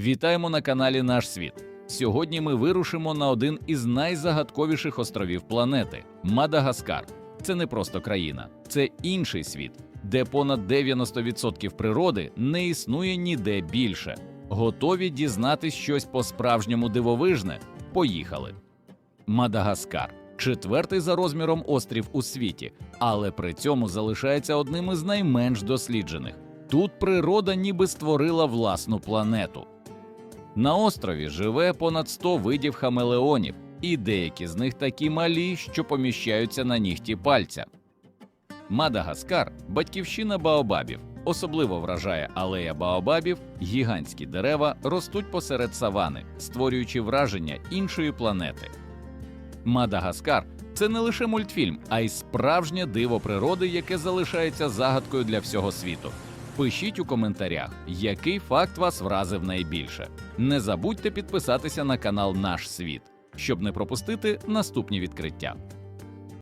Вітаємо на каналі Наш Світ. Сьогодні ми вирушимо на один із найзагадковіших островів планети Мадагаскар. Це не просто країна, це інший світ, де понад 90% природи не існує ніде більше. Готові дізнатись щось по-справжньому дивовижне? Поїхали. Мадагаскар четвертий за розміром острів у світі, але при цьому залишається одним із найменш досліджених. Тут природа ніби створила власну планету. На острові живе понад 100 видів хамелеонів, і деякі з них такі малі, що поміщаються на нігті пальця. Мадагаскар батьківщина баобабів. Особливо вражає алея баобабів, гігантські дерева ростуть посеред савани, створюючи враження іншої планети. Мадагаскар це не лише мультфільм, а й справжнє диво природи, яке залишається загадкою для всього світу. Пишіть у коментарях, який факт вас вразив найбільше. Не забудьте підписатися на канал Наш Світ, щоб не пропустити наступні відкриття.